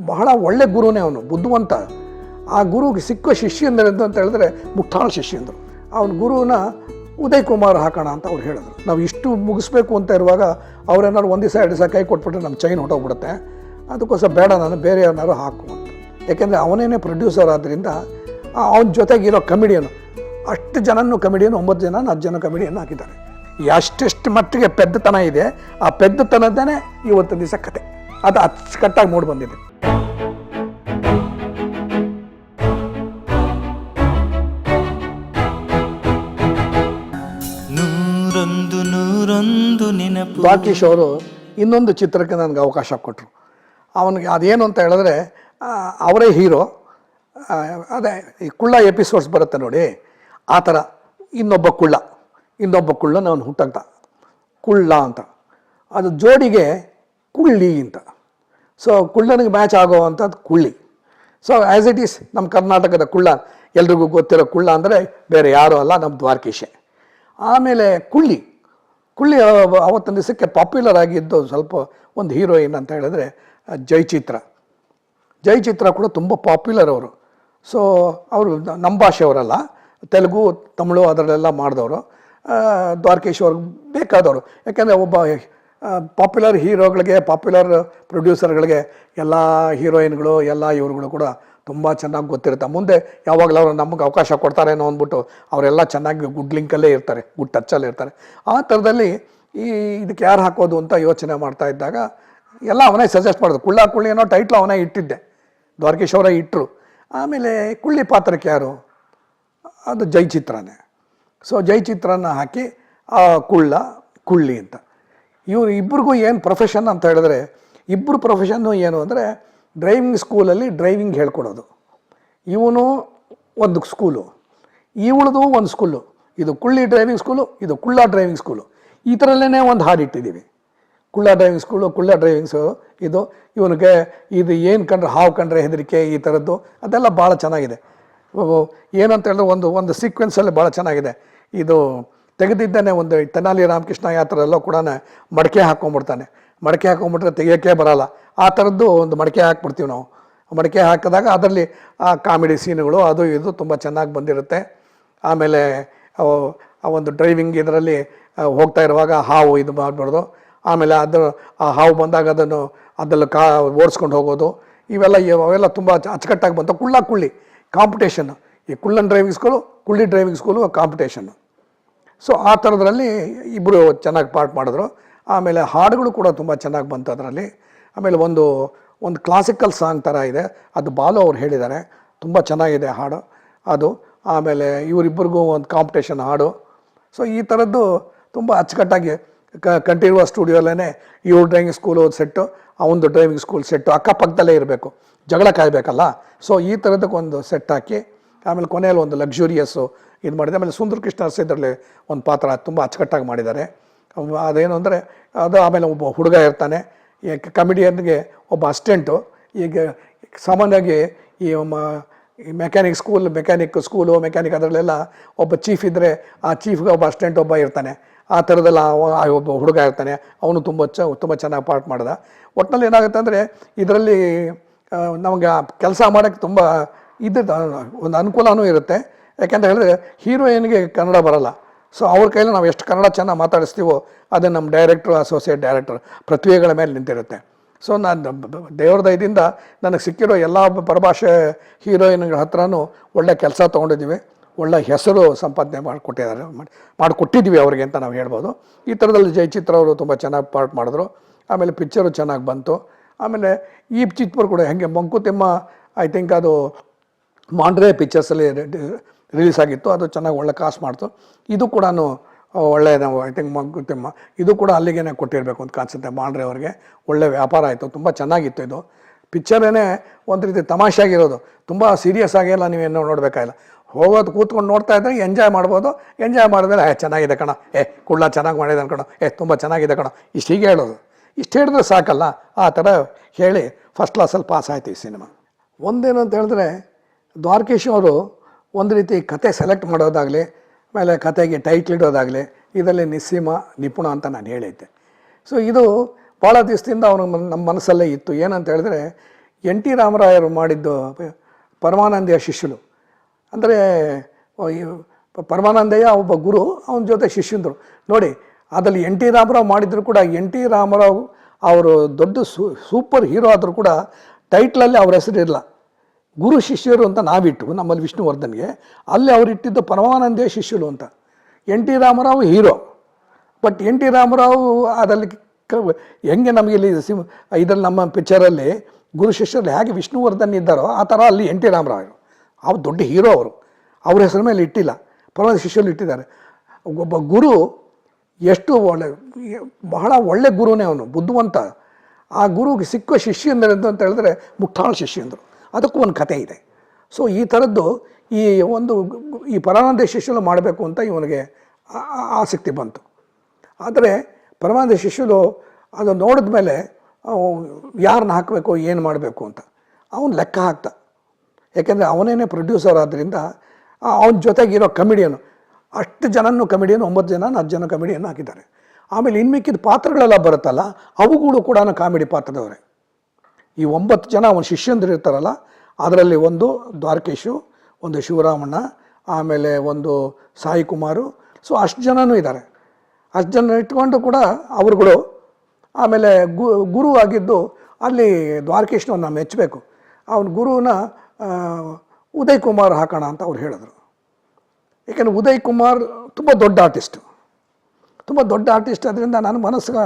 ಬಹಳ ಒಳ್ಳೆ ಗುರುನೇ ಅವನು, ಬುದ್ಧಿವಂತ. ಆ ಗುರುಗೆ ಸಿಕ್ಕ ಶಿಷ್ಯಂದರೆ ಅಂತ ಹೇಳಿದ್ರೆ ಮುಕ್ತಾಳ ಶಿಷ್ಯಂದರು. ಅವನ ಗುರುನ ಉದಯ್ ಕುಮಾರ್ ಹಾಕೋಣ ಅಂತ ಅವ್ರು ಹೇಳಿದ್ರು. ನಾವು ಇಷ್ಟು ಮುಗಿಸ್ಬೇಕು ಅಂತ ಇರುವಾಗ ಅವ್ರೇನಾದ್ರು ಒಂದು ದಿವಸ, ಎರಡು ದಿವಸ ಕೈ ಕೊಟ್ಬಿಟ್ರೆ ನಮ್ಮ ಚೈನ್ ಹೊಟ್ಟೋಗ್ಬಿಡುತ್ತೆ ಅದಕ್ಕೋಸ್ಕರ ಬೇಡ, ನಾನು ಬೇರೆ ಏನಾದ್ರು ಹಾಕು ಅಂತ. ಯಾಕೆಂದರೆ ಅವನೇನೇ ಪ್ರೊಡ್ಯೂಸರ್ ಆದ್ದರಿಂದ ಅವನ ಜೊತೆಗಿರೋ ಕಮಿಡಿಯನು ಅಷ್ಟು ಜನನೂ ಕಮಿಡಿಯನ್ ಒಂಬತ್ತು ಜನ ಹತ್ತು ಜನ ಕಮಿಡಿಯನ್ನು ಹಾಕಿದ್ದಾರೆ. ಎಷ್ಟೆಷ್ಟು ಮಟ್ಟಿಗೆ ಪೆದ್ದತನ ಇದೆ, ಆ ಪೆದ್ದತನದೇ ಇವತ್ತು ದಿವಸ ಕತೆ. ಅದು ಅಚ್ಚುಕಟ್ಟಾಗಿ ಮೂಡಿ ಬಂದಿದೆ. ದ್ವಾಕೀಶ್ ಅವರು ಇನ್ನೊಂದು ಚಿತ್ರಕ್ಕೆ ನನಗೆ ಅವಕಾಶ ಕೊಟ್ಟರು ಅವನಿಗೆ ಅದೇನು ಅಂತ ಹೇಳಿದ್ರೆ ಅವರೇ ಹೀರೋ. ಅದೇ, ಈ ಕುಳ್ಳ ಎಪಿಸೋಡ್ಸ್ ಬರುತ್ತೆ ನೋಡಿ. ಆ ಥರ ಇನ್ನೊಬ್ಬ ಕುಳ್ಳ ಇನ್ನೊಬ್ಬ ಕುಳ್ಳ ನಾನು ಹುಟ್ಟಂತ. ಕುಳ್ಳ ಅಂತ. ಅದು ಜೋಡಿಗೆ ಕುಳ್ಳಿ ಅಂತ. ಸೊ ಕುಳ್ಳನಿಗೆ ಮ್ಯಾಚ್ ಆಗೋವಂಥದ್ದು ಕುಳ್ಳಿ. ಸೊ ಆ್ಯಸ್ ಇಟ್ ಈಸ್ ನಮ್ಮ ಕರ್ನಾಟಕದ ಕುಳ್ಳ, ಎಲ್ರಿಗೂ ಗೊತ್ತಿರೋ ಕುಳ್ಳ ಅಂದರೆ ಬೇರೆ ಯಾರೂ ಅಲ್ಲ, ನಮ್ಮ ದ್ವಾರಕೀಶೆ. ಆಮೇಲೆ ಕುಳ್ಳಿ. ಕುಳ್ಳಿ ಅವ- ಅವತ್ತಿನ ದಿವಸಕ್ಕೆ ಪಾಪ್ಯುಲರ್ ಆಗಿದ್ದು ಸ್ವಲ್ಪ ಒಂದು ಹೀರೋಯಿನ್ ಅಂತ ಹೇಳಿದ್ರೆ ಜೈಚಿತ್ರ. ಜಯಚಿತ್ರ ಕೂಡ ತುಂಬ ಪಾಪ್ಯುಲರ್ ಅವರು. ಸೊ ಅವರು ನಮ್ಮ ಭಾಷೆಯವರಲ್ಲ ತೆಲುಗು, ತಮಿಳು ಅದರಲ್ಲೆಲ್ಲ ಮಾಡಿದವರು. ದ್ವಾರಕೇಶ್ ಅವ್ರಿಗೆ ಬೇಕಾದವರು. ಯಾಕೆಂದರೆ ಒಬ್ಬ ಪಾಪ್ಯುಲರ್ ಹೀರೋಗಳಿಗೆ ಪಾಪ್ಯುಲರ್ ಪ್ರೊಡ್ಯೂಸರ್ಗಳಿಗೆ ಎಲ್ಲ ಹೀರೋಯಿನ್ಗಳು ಎಲ್ಲ ಇವ್ರುಗಳು ಕೂಡ ತುಂಬ ಚೆನ್ನಾಗಿ ಗೊತ್ತಿರುತ್ತೆ. ಮುಂದೆ ಯಾವಾಗಲೂ ಅವರು ನಮಗೆ ಅವಕಾಶ ಕೊಡ್ತಾರೇನೋ ಅಂದ್ಬಿಟ್ಟು ಅವರೆಲ್ಲ ಚೆನ್ನಾಗಿ ಗುಡ್ ಲಿಂಕಲ್ಲೇ ಇರ್ತಾರೆ, ಗುಡ್ ಟಚ್ಚಲ್ಲೇ ಇರ್ತಾರೆ. ಆ ಥರದಲ್ಲಿ ಈ ಇದಕ್ಕೆ ಯಾರು ಹಾಕೋದು ಅಂತ ಯೋಚನೆ ಮಾಡ್ತಾ ಇದ್ದಾಗ ಎಲ್ಲ ಅವನೇ ಸಜೆಸ್ಟ್ ಮಾಡೋದು ಕುಳ್ಳ ಕುಳ್ಳಿ ಅನ್ನೋ ಟೈಟ್ಲು ಅವನೇ ಇಟ್ಟಿದ್ದೆ. ದ್ವಾರಕೀಶ್ ಅವರೇ ಇಟ್ಟರು ಆಮೇಲೆ ಕುಳ್ಳಿ ಪಾತ್ರಕ್ಕೆ ಯಾರು? ಅದು ಜೈಚಿತ್ರನೇ. ಸೊ ಜೈಚಿತ್ರನ ಹಾಕಿ ಆ ಕುಳ್ಳ, ಕುಳ್ಳಿ ಅಂತ. ಇವರು ಇಬ್ರಿಗೂ ಏನು ಪ್ರೊಫೆಷನ್ ಅಂತ ಹೇಳಿದ್ರೆ ಇಬ್ಬರು ಪ್ರೊಫೆಷನ್ನು ಏನು ಅಂದರೆ ಡ್ರೈವಿಂಗ್ ಸ್ಕೂಲಲ್ಲಿ ಡ್ರೈವಿಂಗ್ ಹೇಳ್ಕೊಡೋದು. ಇವನು ಒಂದು ಸ್ಕೂಲು. ಇವಳದು ಒಂದು ಸ್ಕೂಲು. ಇದು ಕುಳ್ಳಿ ಡ್ರೈವಿಂಗ್ ಸ್ಕೂಲು, ಇದು ಕುಳ್ಳ ಡ್ರೈವಿಂಗ್ ಸ್ಕೂಲು. ಈ ಥರಲ್ಲೇ ಒಂದು ಹಾಡಿಟ್ಟಿದ್ದೀವಿ. ಕುಳ್ಳ ಡ್ರೈವಿಂಗ್ ಸ್ಕೂಲು, ಕುಳ್ಳ ಡ್ರೈವಿಂಗ್ ಇದು ಇವನಿಗೆ ಇದು ಏನು ಕಂಡ್ರೆ ಹಾವು ಕಂಡ್ರೆ ಹೆದರಿಕೆ ಈ ಥರದ್ದು, ಅದೆಲ್ಲ ಭಾಳ ಚೆನ್ನಾಗಿದೆ. ಏನಂತ ಹೇಳಿದ್ರೆ ಒಂದು ಒಂದು ಸೀಕ್ವೆನ್ಸಲ್ಲಿ ಭಾಳ ಚೆನ್ನಾಗಿದೆ. ಇದು ತೆಗೆದಿದ್ದಾನೆ ಒಂದು ತೆನಾಲಿ ರಾಮಕೃಷ್ಣ ಯಾತ್ರೆಲ್ಲೋ ಕೂಡ ಮಡಕೆ ಹಾಕ್ಕೊಂಬಿಡ್ತಾನೆ ಮಡಕೆ ಹಾಕ್ಕೊಂಬಿಟ್ರೆ ತೆಗಿಯೋಕ್ಕೆ ಬರಲ್ಲ. ಆ ಥರದ್ದು ಒಂದು ಮಡಿಕೆ ಹಾಕ್ಬಿಡ್ತೀವಿ ನಾವು. ಮಡಿಕೆ ಹಾಕಿದಾಗ ಅದರಲ್ಲಿ ಆ ಕಾಮಿಡಿ ಸೀನುಗಳು ಅದು ಇದು ತುಂಬ ಚೆನ್ನಾಗಿ ಬಂದಿರುತ್ತೆ. ಆಮೇಲೆ ಆ ಒಂದು ಡ್ರೈವಿಂಗ್ ಇದರಲ್ಲಿ ಹೋಗ್ತಾ ಇರುವಾಗ ಹಾವು ಇದು ಮಾಡಬಾರ್ದು. ಆಮೇಲೆ ಅದು ಆ ಹಾವು ಬಂದಾಗ ಅದನ್ನು ಅದರಲ್ಲಿ ಕಾ ಓಡಿಸ್ಕೊಂಡು ಹೋಗೋದು. ಇವೆಲ್ಲ ಇವ್- ಅವೆಲ್ಲ ತುಂಬ ಅಚ್ಚುಕಟ್ಟಾಗಿ ಬಂತು. ಕುಳ್ಳ ಕುಳ್ಳಿ ಕಾಂಪಿಟೇಷನ್. ಈ ಕುಳ್ಳನ್ ಡ್ರೈವಿಂಗ್ ಸ್ಕೂಲು, ಕುಳ್ಳಿ ಡ್ರೈವಿಂಗ್ ಸ್ಕೂಲು ಕಾಂಪಿಟೇಷನ್ನು ಸೊ ಆ ಥರದ್ರಲ್ಲಿ ಇಬ್ಬರು ಚೆನ್ನಾಗಿ ಪಾರ್ಟ್ ಮಾಡಿದ್ರು. ಆಮೇಲೆ ಹಾಡುಗಳು ಕೂಡ ತುಂಬ ಚೆನ್ನಾಗಿ ಬಂತು ಅದರಲ್ಲಿ. ಆಮೇಲೆ ಒಂದು ಒಂದು ಕ್ಲಾಸಿಕಲ್ ಸಾಂಗ್ ಥರ ಇದೆ. ಅದು ಬಾಲು ಅವ್ರು ಹೇಳಿದ್ದಾರೆ. ತುಂಬ ಚೆನ್ನಾಗಿದೆ ಹಾಡು. ಅದು, ಆಮೇಲೆ ಇವರಿಬ್ಬರಿಗೂ ಒಂದು ಕಾಂಪಿಟೇಷನ್ ಹಾಡು. ಸೊ ಈ ಥರದ್ದು ತುಂಬ ಅಚ್ಚುಕಟ್ಟಾಗಿ ಕ, ಕಂಠೀರುವ ಸ್ಟುಡಿಯೋಲ್ಲೇ ಇವ್ರ ಡ್ರೈವಿಂಗ್ ಸ್ಕೂಲು ಸೆಟ್ಟು ಅವನದು ಡ್ರೈವಿಂಗ್ ಸ್ಕೂಲ್ ಸೆಟ್ಟು ಅಕ್ಕಪಕ್ಕದಲ್ಲೇ ಇರಬೇಕು. ಜಗಳ ಕಾಯಬೇಕಲ್ಲ. ಸೊ ಈ ಥರದಕ್ಕೊಂದು ಸೆಟ್ ಹಾಕಿ, ಆಮೇಲೆ ಕೊನೆಯಲ್ಲಿ ಒಂದು ಲಕ್ಸುರಿಯಸ್ಸು ಇದು ಮಾಡಿದೆ. ಆಮೇಲೆ ಸುಂದರ ಕೃಷ್ಣ ಇದರಲ್ಲಿ ಒಂದು ಪಾತ್ರ ತುಂಬ ಅಚ್ಚುಕಟ್ಟಾಗಿ ಮಾಡಿದ್ದಾರೆ. ಅದೇನು ಅಂದರೆ, ಅದು ಆಮೇಲೆ ಒಬ್ಬ ಹುಡುಗ ಇರ್ತಾನೆ. ಕಮಿಡಿಯನ್ಗೆ ಒಬ್ಬ ಅಸ್ಟೆಂಟು, ಈಗ ಸಾಮಾನ್ಯವಾಗಿ ಈ mechanic school mechanic school mechanic ಅದರಲ್ಲೆಲ್ಲ ಒಬ್ಬ ಚೀಫ್ ಇದ್ದರೆ ಆ ಚೀಫ್ಗೆ ಒಬ್ಬ ಅಸ್ಟೆಂಟ್ ಒಬ್ಬ ಇರ್ತಾನೆ. ಆ ಥರದ್ದೆಲ್ಲ ಆ ಒಬ್ಬ ಹುಡುಗ ಇರ್ತಾನೆ. ಅವನು ತುಂಬ ಚ, ತುಂಬ ಚೆನ್ನಾಗಿ ಪಾರ್ಟ್ ಮಾಡ್ದ. ಒಟ್ಟಿನಲ್ಲಿ ಏನಾಗುತ್ತೆ ಅಂದರೆ ಇದರಲ್ಲಿ ನಮಗೆ ಕೆಲಸ ಮಾಡೋಕ್ಕೆ ತುಂಬ ಇದು ಒಂದು ಅನುಕೂಲವೂ ಇರುತ್ತೆ. ಯಾಕೆಂತ ಹೇಳಿದ್ರೆ ಹೀರೋಯಿನ್ಗೆ ಕನ್ನಡ ಬರಲ್ಲ. ಸೊ ಅವ್ರ ಕೈಲಿ ನಾವು ಎಷ್ಟು ಕನ್ನಡ ಚೆನ್ನಾಗಿ ಮಾತಾಡಿಸ್ತೀವೋ ಅದು ನಮ್ಮ ಡೈರೆಕ್ಟ್ರು ಅಸೋಸಿಯೇಟ್ ಡೈರೆಕ್ಟರ್ ಪ್ರತಿಭೆಗಳ ಮೇಲೆ ನಿಂತಿರುತ್ತೆ. ಸೊ ನಾನು ದೇವ್ರ ದಯದಿಂದ ನನಗೆ ಸಿಕ್ಕಿರೋ ಎಲ್ಲ ಪರಭಾಷೆ ಹೀರೋಯಿನ್ಗಳ ಹತ್ರನೂ ಒಳ್ಳೆ ಕೆಲಸ ತೊಗೊಂಡಿದ್ದೀವಿ. ಒಳ್ಳೆ ಹೆಸರು ಸಂಪಾದನೆ ಮಾಡಿಕೊಟ್ಟಿದ್ದಾರೆ, ಮಾಡಿ, ಮಾಡಿಕೊಟ್ಟಿದ್ದೀವಿ ಅವ್ರಿಗೆ ಅಂತ ನಾವು ಹೇಳ್ಬೋದು. ಈ ಥರದಲ್ಲಿ ಜಯಚಿತ್ರ ಅವರು ತುಂಬ ಚೆನ್ನಾಗಿ ಪಾರ್ಟ್ ಮಾಡಿದ್ರು. ಆಮೇಲೆ ಪಿಕ್ಚರು ಚೆನ್ನಾಗಿ ಬಂತು. ಆಮೇಲೆ ಈ ಚಿತ್ರ ಕೂಡ ಹೆಂಗೆ ಮಂಕುತಿಮ್ಮ ಐ ಥಿಂಕ್ ಅದು ಮಾಂಡ್ರೆ ಪಿಕ್ಚರ್ಸಲ್ಲಿ ರಿಲೀಸ್ ಆಗಿತ್ತು, ಅದು ಚೆನ್ನಾಗಿ ಒಳ್ಳೆ ಕಾಸ್ಟ್ ಮಾಡ್ತು. ಇದು ಕೂಡ ಒಳ್ಳೆ ನಾವು ಐ ಥಿಂಕ್ ಮಂಕುತಿಮ್ಮ ಇದು ಕೂಡ ಅಲ್ಲಿಗೆ ಕೊಟ್ಟಿರಬೇಕು ಅಂತ ಕಾಣಿಸುತ್ತೆ ಮಾಂಡ್ರೆ ಅವ್ರಿಗೆ. ಒಳ್ಳೆ ವ್ಯಾಪಾರ ಆಯಿತು, ತುಂಬ ಚೆನ್ನಾಗಿತ್ತು ಇದು. ಪಿಕ್ಚರೇ ಒಂದು ರೀತಿ ತಮಾಷೆಯಾಗಿರೋದು. ತುಂಬ ಸೀರಿಯಸ್ ಆಗಿಲ್ಲ ನೀವೇನೋ ನೋಡಬೇಕಾಗಿಲ್ಲ. ಹೋಗೋದು ಕೂತ್ಕೊಂಡು ನೋಡ್ತಾ ಇದ್ರೆ ಎಂಜಾಯ್ ಮಾಡ್ಬೋದು. ಎಂಜಾಯ್ ಮಾಡಿದ್ರೆ ಏ, ಚೆನ್ನಾಗಿದೆ ಕಣ. ಏ, ಕುಳ್ಳ ಚೆನ್ನಾಗಿ ಮಾಡಿದೆ ಅನ್ಕಣ ಏ, ತುಂಬ ಚೆನ್ನಾಗಿದೆ ಕಣ. ಇಷ್ಟು ಹೀಗೆ ಹೇಳೋದು. ಇಷ್ಟು ಹೇಳಿದ್ರೆ ಸಾಕಲ್ಲ. ಆ ಥರ ಹೇಳಿ ಫಸ್ಟ್ ಕ್ಲಾಸಲ್ಲಿ ಪಾಸ್ ಆಯ್ತು ಈ ಸಿನಿಮಾ ಒಂದೇನು ಅಂತ ಹೇಳಿದ್ರೆ, ದ್ವಾರಕೀಶ್ ಅವರು ಒಂದು ರೀತಿ ಕತೆ ಸೆಲೆಕ್ಟ್ ಮಾಡೋದಾಗಲಿ, ಆಮೇಲೆ ಕತೆಗೆ ಟೈಟ್ಲ್ ಇಡೋದಾಗಲಿ, ಇದರಲ್ಲಿ ನಿಸ್ಸೀಮ, ನಿಪುಣ ಅಂತ ನಾನು ಹೇಳಿದ್ದೆ. ಸೊ ಇದು ಭಾಳ ದಿವಸದಿಂದ ಅವನು ನಮ್ಮ ಮನಸ್ಸಲ್ಲೇ ಇತ್ತು. ಏನಂತ ಹೇಳಿದ್ರೆ, ಎನ್ ಟಿ ರಾಮರಾಯರು ಮಾಡಿದ್ದು ಪರಮಾನಂದಯ ಶಿಷ್ಯರು. ಅಂದರೆ ಪರಮಾನಂದಯ್ಯ ಒಬ್ಬ ಗುರು, ಅವನ ಜೊತೆ ಶಿಷ್ಯಂದರು. ನೋಡಿ, ಅದರಲ್ಲಿ ಎನ್ ಟಿ ರಾಮರಾವ್ ಮಾಡಿದ್ರು ಕೂಡ, ಎನ್ ಟಿ ರಾಮರಾವ್ ಅವರು ದೊಡ್ಡ ಸೂಪರ್ ಹೀರೋ ಆದರೂ ಕೂಡ ಟೈಟ್ಲಲ್ಲಿ ಅವ್ರ ಹೆಸರಿರಲ್ಲ ಗುರು ಶಿಷ್ಯರು ಅಂತ ನಾವಿಟ್ಟು ನಮ್ಮಲ್ಲಿ ವಿಷ್ಣುವರ್ಧನ್ಗೆ. ಅಲ್ಲಿ ಅವ್ರು ಇಟ್ಟಿದ್ದು ಪರಮಾನಂದೇ ಶಿಷ್ಯರು ಅಂತ. N T Ramarao hero. But N T Ramarao ಅದರಲ್ಲಿ ಕ, ಹೆಂಗೆ ನಮಗೆ ಇಲ್ಲಿ ಸಿಮ್, ಇದರಲ್ಲಿ ನಮ್ಮ ಪಿಕ್ಚರಲ್ಲಿ ಗುರು ಶಿಷ್ಯರಲ್ಲಿ ಹೇಗೆ ವಿಷ್ಣುವರ್ಧನ್ ಇದ್ದಾರೋ ಆ ಥರ ಅಲ್ಲಿ ಎನ್ ಟಿ ರಾಮರಾವ್ ಅವ್ರು ದೊಡ್ಡ ಹೀರೋ ಅವರು. ಅವ್ರ ಹೆಸರ ಮೇಲೆ ಇಟ್ಟಿಲ್ಲ. ಪರಮಾನಂದ ಶಿಷ್ಯರು ಇಟ್ಟಿದ್ದಾರೆ. ಒಬ್ಬ ಗುರು ಎಷ್ಟು ಒಳ್ಳೆ, ಬಹಳ ಒಳ್ಳೆ ಗುರುನೇ ಅವನು, ಬುದ್ಧಿವಂತ. ಆ ಗುರುಗೆ ಸಿಕ್ಕ ಶಿಷ್ಯಂದರು ಅಂತ ಹೇಳಿದ್ರೆ ಮುಕ್ತಾಳ ಶಿಷ್ಯಂದರು. ಅದಕ್ಕೂ ಒಂದು ಕತೆ ಇದೆ. ಸೊ ಈ ಥರದ್ದು ಈ ಒಂದು ಈ ಪರಮಾನಂದ ಶಿಷ್ಯಲು ಮಾಡಬೇಕು ಅಂತ ಇವನಿಗೆ ಆಸಕ್ತಿ ಬಂತು. ಆದರೆ ಪರಮಾನಂದ ಶಿಷ್ಯರು ಅದು ನೋಡಿದ ಮೇಲೆ ಯಾರನ್ನ ಹಾಕಬೇಕು, ಏನು ಮಾಡಬೇಕು ಅಂತ. ಅವನು ಲೆಕ್ಕ ಹಾಕ್ತ ಯಾಕೆಂದರೆ ಅವನೇನೇ ಪ್ರೊಡ್ಯೂಸರ್ ಆದ್ದರಿಂದ ಅವನ ಜೊತೆಗಿರೋ ಕಮಿಡಿಯನು ಅಷ್ಟು ಜನನೂ ಕಮಿಡಿಯನ್ ಒಂಬತ್ತು ಜನ ಹತ್ತು ಜನ ಕಮಿಡಿಯನ್ನು ಹಾಕಿದ್ದಾರೆ. ಆಮೇಲೆ ಇನ್ಮಿಕ್ಕಿದ ಪಾತ್ರಗಳೆಲ್ಲ ಬರುತ್ತಲ್ಲ, ಅವುಗಳು ಕೂಡ ಕಾಮಿಡಿ ಪಾತ್ರದವರೇ. ಈ ಒಂಬತ್ತು ಜನ ಅವನ ಶಿಷ್ಯಂದ್ರು ಇರ್ತಾರಲ್ಲ, ಅದರಲ್ಲಿ ಒಂದು ದ್ವಾರಕೇಶು, ಒಂದು ಶಿವರಾಮಣ್ಣ, ಆಮೇಲೆ ಒಂದು ಸಾಯಿ ಕುಮಾರು. ಸೊ ಅಷ್ಟು ಜನನೂ ಇದ್ದಾರೆ ಅಷ್ಟು ಜನ ಇಟ್ಕೊಂಡು ಕೂಡ ಅವರುಗಳು, ಆಮೇಲೆ ಗುರು ಆಗಿದ್ದು ಅಲ್ಲಿ ದ್ವಾರಕೇಶ್ನವ್ರನ್ನ ಮೆಚ್ಚಬೇಕು. ಅವನ ಗುರುವನ್ನ ಉದಯ್ ಕುಮಾರ್ ಹಾಕೋಣ ಅಂತ ಅವ್ರು ಹೇಳಿದ್ರು. ಏಕೆಂದರೆ ಉದಯ್ ಕುಮಾರ್ ತುಂಬ ದೊಡ್ಡ ಆರ್ಟಿಸ್ಟು. ತುಂಬ ದೊಡ್ಡ ಆರ್ಟಿಸ್ಟ್ ಅದರಿಂದ ನನ್ನ ಮನಸ್ಸಿಗೆ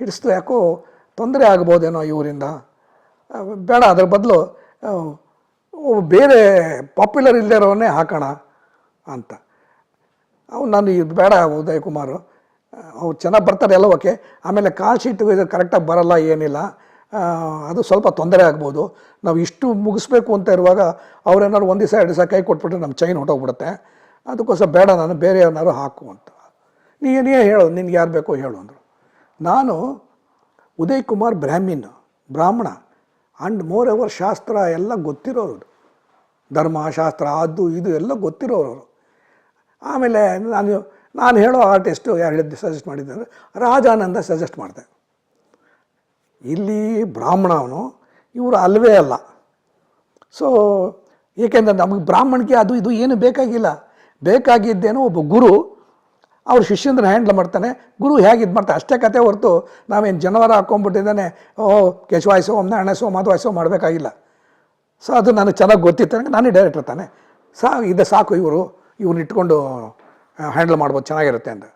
ಹಿಡಿಸ್ತು ಯಾಕೋ ತೊಂದರೆ ಆಗ್ಬೋದೇನೋ ಇವರಿಂದ ಬೇಡ, ಅದ್ರ ಬದಲು ಬೇರೆ ಪಾಪ್ಯುಲರ್ ಇಲ್ಲದೆ ಇರೋನೇ ಹಾಕೋಣ ಅಂತ. ಅವ್ನು ನಾನು ಇದು ಬೇಡ, ಉದಯ್ ಕುಮಾರ್. ಅವ್ರು ಚೆನ್ನಾಗಿ ಬರ್ತಾರೆ ಎಲ್ಲ ಓಕೆ. ಆಮೇಲೆ ಕಾಲ್ ಶೀಟ್ ಇದು ಕರೆಕ್ಟಾಗಿ ಬರಲ್ಲ, ಏನಿಲ್ಲ. ಅದು ಸ್ವಲ್ಪ ತೊಂದರೆ ಆಗ್ಬೋದು. ನಾವು ಇಷ್ಟು ಮುಗಿಸ್ಬೇಕು ಅಂತ ಇರುವಾಗ ಅವ್ರೇನಾದ್ರು ಒಂದು ದಿವಸ, ಎರಡು ದಿವಸ ಕೈ ಕೊಟ್ಬಿಟ್ರೆ ನಮ್ಮ ಚೈನ್ ಹೊಟ್ಟೋಗ್ಬಿಡುತ್ತೆ ಅದಕ್ಕೋಸ್ಕರ ಬೇಡ, ನಾನು ಬೇರೆ ಏನಾದ್ರು ಹಾಕು ಅಂತ. ನೀ ನೀ ಹೇಳು, ನಿನ್ಗೆ ಯಾರು ಬೇಕೋ ಹೇಳು ಅಂದರು. ನಾನು ಉದಯ್ ಕುಮಾರ್ ಬ್ರಾಹ್ಮಿನ್ ಬ್ರಾಹ್ಮಣ. ಆ್ಯಂಡ್ ಮೋರ್ ಎವರ್ ಶಾಸ್ತ್ರ ಎಲ್ಲ ಗೊತ್ತಿರೋರು ಧರ್ಮ ಶಾಸ್ತ್ರ ಅದು ಇದು ಎಲ್ಲ ಗೊತ್ತಿರೋರು ಆಮೇಲೆ ನಾನು ನಾನು ಹೇಳೋ ಆರ್ಟಿಸ್ಟು ಯಾರು ಹೇಳಿದ್ದು ಸಜೆಸ್ಟ್ ಮಾಡಿದ್ದಾರೆ ರಾಜಾನಂದ ಸಜೆಸ್ಟ್ ಮಾಡಿದೆ ಇಲ್ಲಿ ಬ್ರಾಹ್ಮಣ ಅವನು ಇವರು ಅಲ್ವೇ ಅಲ್ಲ ಸೊ ಏಕೆಂದರೆ ನಮಗೆ ಬ್ರಾಹ್ಮಣಿಗೆ ಅದು ಇದು ಏನು ಬೇಕಾಗಿಲ್ಲ ಬೇಕಾಗಿದ್ದೇನೋ ಒಬ್ಬ ಗುರು ಅವ್ರ ಶಿಷ್ಯಂದ್ರ ಹ್ಯಾಂಡ್ಲ್ ಮಾಡ್ತಾನೆ. ಗುರು ಹೇಗೆ ಇದು ಮಾಡ್ತಾನೆ ಅಷ್ಟೇ ಕತೆ ಹೊರತು ನಾವೇನು ಜನವರ ಹಾಕ್ಕೊಂಬಿಟ್ಟಿದ್ದಾನೆ ಓ ಕೆಶವಾಯಿಸೋ ಒಮ್ಮೆ ಅಣಸೋ ಮಾತುವಾಯಿಸೋ ಮಾಡಬೇಕಾಗಿಲ್ಲ. ಸೊ ಅದು ನನಗೆ ಚೆನ್ನಾಗಿ ಗೊತ್ತಿತ್ತು. ನನಗೆ ನಾನೇ ಡೈರೆಕ್ಟರ್ ತಾನೆ. ಸಾ, ಇದು ಸಾಕು ಇವರು. ಇವ್ರನ್ನ ಇಟ್ಕೊಂಡು ಹ್ಯಾಂಡಲ್ ಮಾಡ್ಬೋದು, ಚೆನ್ನಾಗಿರುತ್ತೆ ಅಂತ.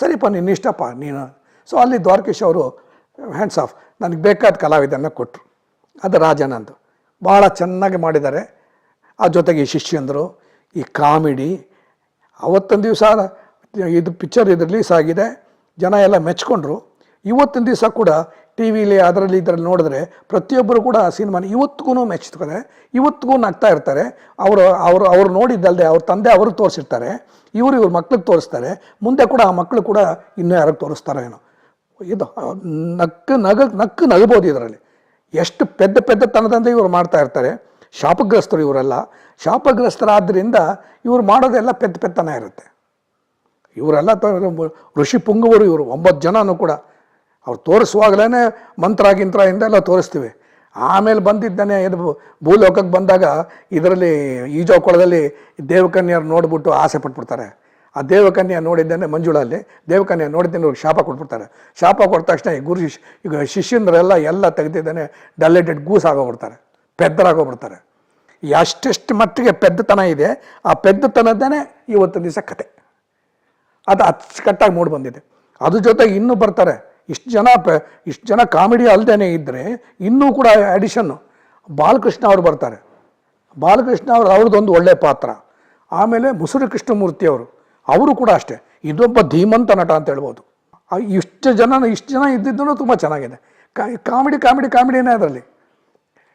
ಸರಿಪ್ಪ, ನಿನ್ನ ಇಷ್ಟಪ್ಪ, ನೀನು. ಸೊ ಅಲ್ಲಿ ದ್ವಾರಕೇಶ್ ಅವರು ಹ್ಯಾಂಡ್ಸ್ ಆಫ್ ನನಗೆ ಬೇಕಾದ ಕಲಾವಿದನ್ನು ಕೊಟ್ಟರು ಅದು ರಾಜನಂದು ಅಂತ ಭಾಳ ಚೆನ್ನಾಗಿ ಮಾಡಿದ್ದಾರೆ. ಆ ಜೊತೆಗೆ ಈ ಶಿಷ್ಯಂದರು, ಈ ಕಾಮಿಡಿ, ಅವತ್ತೊಂದು ದಿವಸ ಇದು ಪಿಕ್ಚರ್ ಇದು ರಿಲೀಸ್ ಆಗಿದೆ. ಜನ ಎಲ್ಲ ಮೆಚ್ಕೊಂಡ್ರು. ಇವತ್ತಿನ ದಿವಸ ಕೂಡ ಟಿ ವಿಲಿ ಅದರಲ್ಲಿ ಇದರಲ್ಲಿ ನೋಡಿದ್ರೆ ಪ್ರತಿಯೊಬ್ಬರು ಕೂಡ ಆ ಸಿನಿಮಾನ ಇವತ್ತಿಗೂ ಮೆಚ್ತಾರೆ ಇವತ್ತಿಗೂ ನಗ್ತಾ ಇರ್ತಾರೆ. ಅವರು ಅವರು, ಅವ್ರು ನೋಡಿದ್ದಲ್ಲದೆ ಅವ್ರ ತಂದೆ ಅವರು ತೋರಿಸಿರ್ತಾರೆ. ಇವರು ಇವ್ರ ಮಕ್ಳಿಗೆ ತೋರಿಸ್ತಾರೆ. ಮುಂದೆ ಕೂಡ ಆ ಮಕ್ಕಳು ಕೂಡ ಇನ್ನೂ ಯಾರಿಗೆ ತೋರಿಸ್ತಾರೋ ಏನೋ. ಇದು ನಕ್ಕು ನಗ ನಕ್ಕು ನಗಬೋದು ಇದರಲ್ಲಿ. ಎಷ್ಟು ಪೆದ್ದ ಪೆದ್ದತನದಿಂದ ಇವರು ಮಾಡ್ತಾ ಇರ್ತಾರೆ. ಶಾಪಗ್ರಸ್ತರು ಇವರೆಲ್ಲ. ಶಾಪಗ್ರಸ್ತರಾದ್ದರಿಂದ ಇವ್ರು ಮಾಡೋದೆಲ್ಲ ಪೆದ್ದ ಪೆತ್ತನ ಇರುತ್ತೆ. ಇವರೆಲ್ಲ ಋಷಿ ಪುಂಗವರು ಇವರು, ಒಂಬತ್ತು ಜನನೂ ಕೂಡ. ಅವ್ರು ತೋರಿಸುವಾಗಲೇ ಮಂತ್ರ, ಗಿಂತ್ರ ಇಂದೆಲ್ಲ ತೋರಿಸ್ತೀವಿ. ಆಮೇಲೆ ಬಂದಿದ್ದಾನೆ ಇದು ಭೂಲೋಕಕ್ಕೆ ಬಂದಾಗ ಇದರಲ್ಲಿ ಈಜೋಕೊಳದಲ್ಲಿ ದೇವಕನ್ಯರು ನೋಡಿಬಿಟ್ಟು ಆಸೆ ಪಟ್ಬಿಡ್ತಾರೆ. ಆ ದೇವಕನ್ಯ ನೋಡಿದ್ದಾನೆ ಮಂಜುಳಲ್ಲಿ, ದೇವಕನ್ಯ ನೋಡಿದ್ದೇನೆ ಅವ್ರಿಗೆ ಶಾಪ ಕೊಟ್ಬಿಡ್ತಾರೆ. ಶಾಪ ಕೊಟ್ಟ ತಕ್ಷಣ ಈ ಗುರು ಶಿಶ್ ಈಗ ಶಿಷ್ಯಂದ್ರೆಲ್ಲ ಎಲ್ಲ ತೆಗೆದಿದ್ದಾನೆ ಡಲ್ಲೆಡ್ಡೆಡ್ ಗೂಸ್ ಆಗೋಗ್ಬಿಡ್ತಾರೆ, ಪೆದ್ದರಾಗೋಗ್ಬಿಡ್ತಾರೆ. ಎಷ್ಟೆಷ್ಟು ಮಟ್ಟಿಗೆ ಪೆದ್ದತನ ಇದೆ, ಆ ಪೆದ್ದತನದ್ದೇ ಇವತ್ತಿನ ದಿವಸ ಕತೆ. ಅದು ಅಚ್ಚುಕಟ್ಟಾಗಿ ಮೂಡಿ ಬಂದಿದೆ. ಅದ್ರ ಜೊತೆಗೆ ಇನ್ನೂ ಬರ್ತಾರೆ. ಇಷ್ಟು ಜನ ಪ, ಇಷ್ಟು ಜನ ಕಾಮಿಡಿ ಅಲ್ಲದೇ ಇದ್ದರೆ ಇನ್ನೂ ಕೂಡ ಆ್ಯಡಿಷನ್ನು ಬಾಲಕೃಷ್ಣ ಅವರು ಬರ್ತಾರೆ. ಬಾಲಕೃಷ್ಣ ಅವರು ಅವ್ರದ್ದೊಂದು ಒಳ್ಳೆಯ ಪಾತ್ರ. ಆಮೇಲೆ ಮುಸುರು ಕೃಷ್ಣಮೂರ್ತಿ ಅವರು ಅವರು ಕೂಡ ಅಷ್ಟೇ. ಇದೊಬ್ಬ ಧೀಮಂತ ನಟ ಅಂತ ಹೇಳ್ಬೋದು. ಇಷ್ಟು ಜನ ಇಷ್ಟು ಜನ ಇದ್ದಿದ್ದೂ ತುಂಬ ಚೆನ್ನಾಗಿದೆ. ಕಾಮಿಡಿ ಕಾಮಿಡಿ, ಕಾಮಿಡಿನೇ ಅದರಲ್ಲಿ.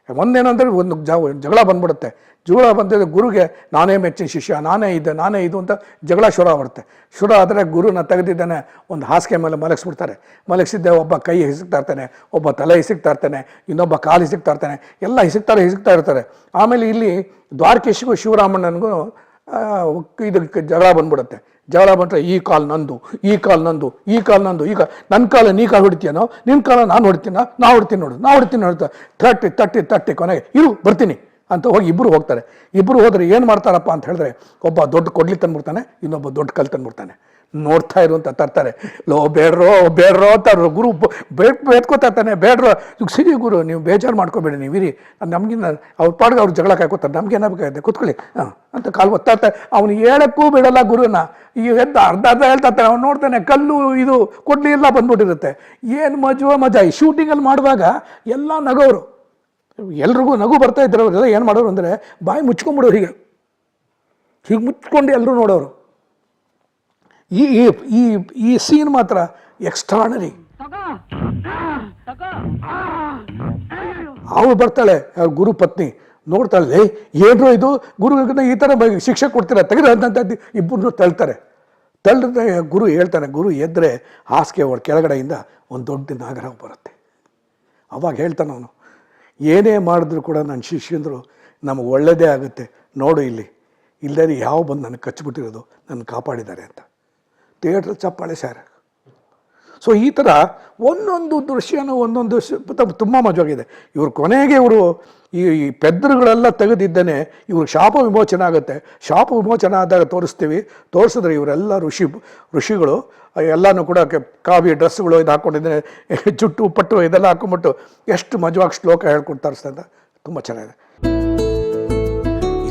ಒಂದೇನಂದ್ರೆ ಒಂದು ಜಗಳ ಬಂದ್ಬಿಡುತ್ತೆ. ಜಗಳ ಬಂದಿದೆ ಗುರುಗೆ, ನಾನೇ ಮೆಚ್ಚಿನ ಶಿಷ್ಯ, ನಾನೇ ಇದ್ದೆ ನಾನೇ ಇದು ಅಂತ ಜಗಳ ಶುರು ಆಗ್ಬಿಡುತ್ತೆ. ಶುರು ಆದರೆ ಗುರುನ ತೆಗೆದಿದ್ದಾನೆ, ಒಂದು ಹಾಸಿಗೆ ಮೇಲೆ ಮಲಗಿಸ್ಬಿಡ್ತಾರೆ. ಮಲಗಿಸಿದ್ದೆ ಒಬ್ಬ ಕೈ ಹಿಸಿಕ್ತಾ ಇರ್ತಾನೆ, ಒಬ್ಬ ತಲೆ ಹಿಸಿಕ್ತಾ ಇರ್ತಾನೆ, ಇನ್ನೊಬ್ಬ ಕಾಲು ಹಿಸಿಕ್ತಾ ಇರ್ತಾನೆ, ಎಲ್ಲ ಹಿಸಿಕ್ತಾರೆ, ಹಿಸಿಕ್ತಾ ಇರ್ತಾರೆ. ಆಮೇಲೆ ಇಲ್ಲಿ ದ್ವಾರಕೇಶಿಗೂ ಶಿವರಾಮಣ್ಣನಿಗೂ ಇದಕ್ಕೆ ಜಗಳ ಬಂದ್ಬಿಡುತ್ತೆ. ಜಗಳ ಬಂದರೆ ಈ ಕಾಲ್ ನಂದು, ಈ ಕಾಲ್ ನಂದು, ಈ ಕಾಲ್ ನಂದು. ಈಗ ನನ್ನ ಕಾಲ ನೀ ಕಾಲು ಹೊಡಿತೀಯನೋ ನಿನ್ನ ಕಾಲ ನಾನು ಹೊಡಿತೀನ? ನಾ ಹೊಡ್ತೀನಿ ನೋಡು ನಾ ಹೊಡ್ತೀನಿ ನೋಡ್ತಾ ತಟ್ಟಿ ತಟ್ಟಿ ತಟ್ಟಿ ಕೊನೆಗೆ ಇರು, ಬರ್ತೀನಿ ಅಂತ ಹೋಗಿ ಇಬ್ಬರು ಹೋಗ್ತಾರೆ. ಇಬ್ಬರು ಹೋದರೆ ಏನು ಮಾಡ್ತಾರಪ್ಪ ಅಂತ ಹೇಳಿದ್ರೆ ಒಬ್ಬ ದೊಡ್ಡ ಕೊಡ್ಲಿ ತಂದ್ಬಿಡ್ತಾನೆ, ಇನ್ನೊಬ್ಬ ದೊಡ್ಡ ಕಲ್ ತಂದ್ಬಿಡ್ತಾನೆ. ನೋಡ್ತಾ ಇರು ಅಂತ ತರ್ತಾರೆ. ಲೋ, ಬೇಡ್ರೋ ಬೇಡ್ರೋ ಅಂತ ಗುರು ಬೇಡ್ ಬೇಡ್ಕೋತಾ ಇರ್ತಾನೆ ಬೇಡ್ರೋ, ಸಿರಿ ಗುರು, ನೀವು ಬೇಜಾರು ಮಾಡ್ಕೋಬೇಡಿ, ನೀವು ಇರಿ. ನಮಗಿನ್ನ ಅವ್ರ ಪಾಡ್ಗೆ ಅವ್ರು ಜಗಳ ಕಾಯ್ಕೋತಾರೆ ನಮ್ಗೆ ಏನಾಗಬೇಕಾಗಿದೆ ಕೂತ್ಕೊಳ್ಳಿ. ಹಾಂ, ಅಂತ ಕಾಲು ಒತ್ತಾ ಇರ್ತಾರೆ. ಅವ್ನು ಹೇಳಕ್ಕೂ ಬಿಡಲ್ಲ ಗುರುನ. ಈ ಎದ್ದ ಅರ್ಧ ಅರ್ಧ ಹೇಳ್ತಾ ಇರ್ತಾನೆ ಅವ್ನು ನೋಡ್ತಾನೆ ಕಲ್ಲು ಇದು ಕೊಡ್ಲಿ ಎಲ್ಲ ಬಂದ್ಬಿಟ್ಟಿರುತ್ತೆ. ಏನು ಮಜೋ ಮಜಾ. ಈ ಶೂಟಿಂಗಲ್ಲಿ ಮಾಡುವಾಗ ಎಲ್ಲ ನಗೋರು, ಎಲ್ರಿಗೂ ನಗು ಬರ್ತಾ ಇದ್ರು ಅವರೆಲ್ಲ ಏನು ಮಾಡೋರು ಅಂದರೆ ಬಾಯಿ ಮುಚ್ಕೊಂಬಿಡೋರು ಹೀಗೆ. ಹೀಗೆ ಮುಚ್ಕೊಂಡು ಎಲ್ಲರೂ ನೋಡೋರು. ಈ ಈ ಈ ಸೀನ್ ಮಾತ್ರ ಎಕ್ಸ್ಟ್ರಾನರಿ ಅವಳು ಬರ್ತಾಳೆ ಗುರು ಪತ್ನಿ. ನೋಡ್ತಾಳೆ "ಲೇ, ಏನ್ರೋ ಇದು? ಗುರು ಈ ಥರ ಶಿಕ್ಷೆ ಕೊಡ್ತೀರಾ? ತೆಗೆದು ಅಂತ ಇಬ್ಬರನ್ನು ತಳ್ತಾರೆ. ತಳ್ಳಿದ್ರೆ ಗುರು ಹೇಳ್ತಾನೆ ಗುರು ಎದ್ರೆ ಹಾಸಿಗೆ ಅವಳ ಕೆಳಗಡೆಯಿಂದ ಒಂದು ದೊಡ್ಡ ನಾಗರ ಬರುತ್ತೆ. ಅವಾಗ ಹೇಳ್ತಾನೆ ಅವನು ಏನೇ ಮಾಡಿದ್ರು ಕೂಡ ನನ್ನ ಶಿಷ್ಯಂದರು ನಮಗೆ ಒಳ್ಳೆಯದೇ ಆಗುತ್ತೆ. ನೋಡು ಇಲ್ಲಿ. ಇಲ್ಲದೇ ಯಾವ ಬಂದು ನನಗೆ ಕಚ್ಚಿಬಿಟ್ಟಿರೋದು ನನ್ನ ಕಾಪಾಡಿದ್ದಾರೆ ಅಂತ. ಥಿಯೇಟ್ರ್ ಚಪ್ಪಾಳೆ ಸರ್. ಸೊ ಈ ಥರ ಒಂದೊಂದು ದೃಶ್ಯನೂ ಒಂದೊಂದು ತುಂಬ ಮಜವಾಗಿದೆ. ಇವರು ಕೊನೆಗೆ ಇವರು ಈ ಪೆದ್ರುಗಳೆಲ್ಲ ತೆಗೆದಿದ್ದೇನೆ ಇವ್ರಿಗೆ ಶಾಪ ವಿಮೋಚನೆ ಆಗುತ್ತೆ. ಶಾಪ ವಿಮೋಚನೆ ಆದಾಗ ತೋರಿಸ್ತೀವಿ. ತೋರಿಸಿದ್ರೆ ಇವರೆಲ್ಲ ಋಷಿ, ಋಷಿಗಳು, ಎಲ್ಲನೂ ಕೂಡ ಕಾವಿ ಡ್ರೆಸ್ಗಳು ಇದು ಹಾಕ್ಕೊಂಡಿದ್ದೇನೆ ಜುಟ್ಟು, ಪಟ್ಟು ಇದೆಲ್ಲ ಹಾಕೊಂಡ್ಬಿಟ್ಟು ಎಷ್ಟು ಮಜವಾಗಿ ಶ್ಲೋಕ ಹೇಳ್ಕೊಂಡು ತರಿಸ್ತಾ ಅಂತ. ತುಂಬ ಚೆನ್ನಾಗಿದೆ.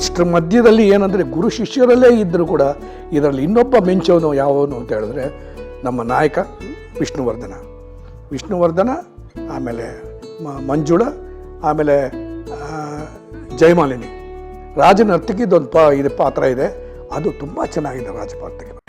ಇಷ್ಟರ ಮಧ್ಯದಲ್ಲಿ ಏನಂದರೆ ಗುರು ಶಿಷ್ಯರಲ್ಲೇ ಇದ್ದರೂ ಕೂಡ ಇದರಲ್ಲಿ ಇನ್ನೊಬ್ಬ ಮಿಂಚವನು ಯಾವನು ಅಂತ ಹೇಳಿದ್ರೆ ನಮ್ಮ ನಾಯಕ ವಿಷ್ಣುವರ್ಧನ. ವಿಷ್ಣುವರ್ಧನ, ಆಮೇಲೆ ಮಂಜುಳ, ಆಮೇಲೆ ಜಯಮಾಲಿನಿ. ಅರ್ಥಕ್ಕಿದ್ದೊಂದು ಪಾ, ಇದು ಪಾತ್ರ ಇದೆ. ಅದು ತುಂಬ ಚೆನ್ನಾಗಿದೆ ರಾಜಪಾತ್ರಕ್ಕೆ.